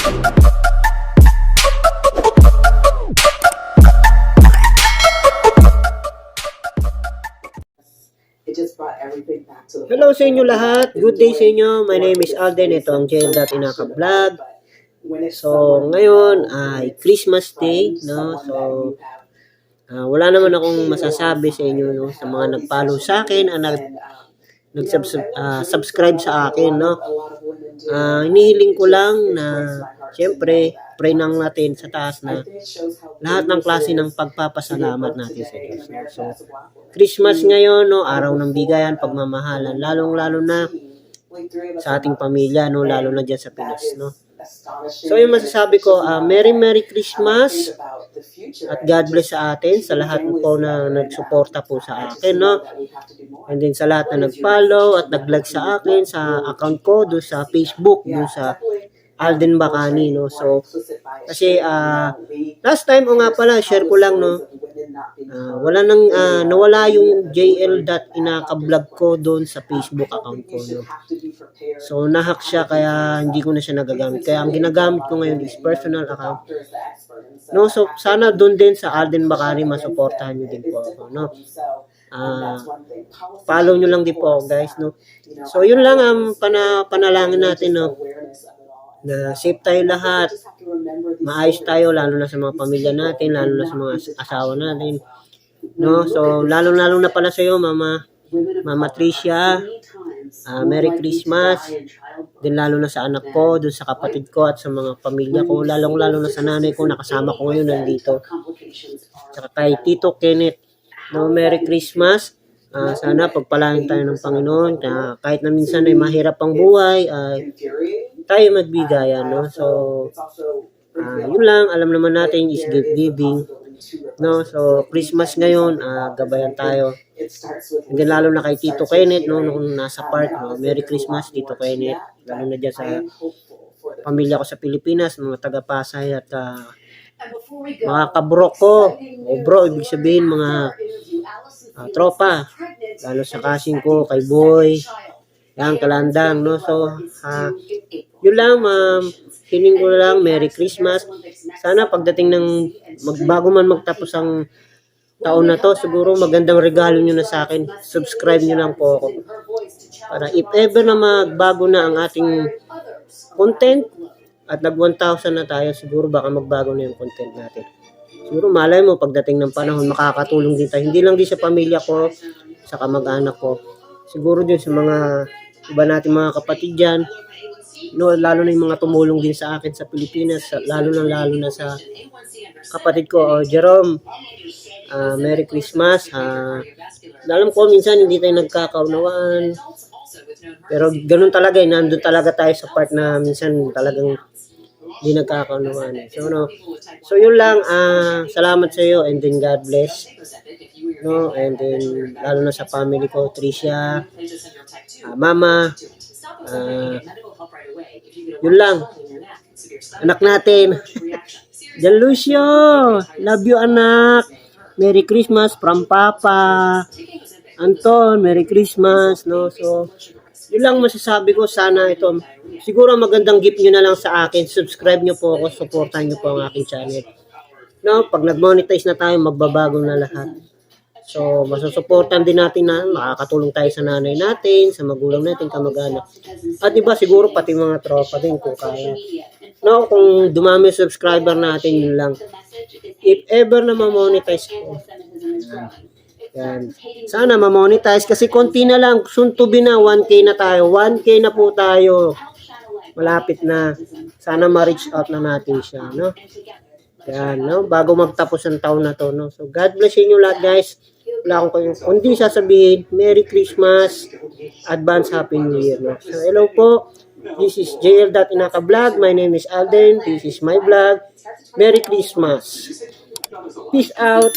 Hello sa inyo lahat. Good day sa inyo. My name is Alden. Ito ang JL Inaka Vlog. So, ngayon ay Christmas Day, no? So, ah, wala naman akong masasabi sa inyo, no? Sa mga nag-follow sa akin, ang nag nag-subscribe sa akin, no? Ah, inihiling ko lang na Siyempre, pray nang natin sa taas na lahat ng klase ng pagpapasalamat natin sa Diyos. So, Christmas ngayon, no, araw ng bigayan, pagmamahalan, lalong-lalo na sa ating pamilya, no, lalo na dyan sa Pinas, no. So, yung masasabi ko, ah, Merry Merry Christmas at God bless sa atin, sa lahat po na nagsuporta po sa akin, no. And then sa lahat na nag-follow at nag-like sa akin, sa account ko, doon sa Facebook, doon sa Alden Bacani, no. So, kasi ah, last time, o nga pala, share ko lang, no, Ah, wala nang ah, nawala yung jl.inakablog ko doon sa Facebook account ko no. So nahack siya kaya hindi ko na siya nagagamit. Kaya ang ginagamit ko ngayon is personal account. No, so sana doon din sa Alden Bakari masuportahan niyo din po ako, no. Ah, follow niyo lang din po guys, no. So yun lang ang pana panalangin natin, no. Na safe tayo lahat, maayos tayo lalo na sa mga pamilya natin, lalo na sa mga asawa natin. No, so lalo-lalo na pala sa iyo, Mama Mama Tricia. Ah, Merry Christmas. Din lalo na sa anak ko, dun sa kapatid ko at sa mga pamilya ko, lalong-lalo na sa nanay ko nakasama ko ngayon nandito. Tsaka kay Tito Kenneth. No, Merry Christmas. Ah, sana pagpalain tayo ng Panginoon na kahit na minsan ay mahirap ang buhay, ay tayo magbigayan, no? So, ah, yun lang, alam naman natin is gift giving. No, so Christmas ngayon, ah, gabayan tayo. And lalo na kay Tito Kenneth, no, nung nasa park, no, Merry Christmas, Tito Kenneth. Lalo na dyan sa pamilya ko sa Pilipinas, mga taga-Pasay at ah, mga kabrok ko. O bro, ibig sabihin mga ah, tropa. Lalo sa kasing ko, kay Boy, yan, kalandang, no. So, ah, yun lang, ma'am. Hiling ko lang, Merry Christmas. Sana pagdating ng magbago man magtapos ang taon na to, siguro magandang regalo nyo na sa akin. Subscribe nyo lang po ako. Para if ever na magbago na ang ating content at nag 1,000 na tayo, siguro baka magbago na yung content natin. Siguro malay mo pagdating ng panahon makakatulong din tayo. Hindi lang din sa pamilya ko, sa kamag-anak ko. Siguro din sa mga iba natin mga kapatid dyan. No, lalo na yung mga tumulong din sa akin sa Pilipinas, lalo na lalo na sa kapatid ko, oh, Jerome. ah, Merry Christmas. ah alam ko minsan hindi tayo nagkakaunawaan. Pero ganun talaga, eh, nandun talaga tayo sa part na minsan talagang hindi nagkakaunawaan. eh. So, no, so yun lang, ah salamat sa iyo and then God bless. No, and then lalo na sa family ko, Tricia, ah, Mama, ah, yun lang. Anak natin. Jan Lucio, love you anak. Merry Christmas from Papa. Anton, Merry Christmas, no? So, yun lang masasabi ko. Sana ito, siguro magandang gift nyo na lang sa akin. Subscribe nyo po ako, supportan nyo po ang aking channel. No, pag nag-monetize na tayo, magbabago na lahat. So, masusuportan din natin na makakatulong tayo sa nanay natin, sa magulang natin, kamag-anak. At iba siguro pati mga tropa din kung kaya. No, kung dumami subscriber natin, yun lang. If ever na ma-monetize ko, yan. Sana ma-monetize kasi konti na lang. Soon to be na, 1K na tayo. 1K na po tayo. Malapit na. Sana ma-reach out na natin siya, no? Yan, no? Bago magtapos ang taon na to, no? So, God bless inyo lahat, guys. Wala akong kayong, kundi sasabihin, Merry Christmas, Advance Happy New Year, no? So, hello po. This is JL.inaka vlog. My name is Alden. This is my vlog. Merry Christmas. Peace out.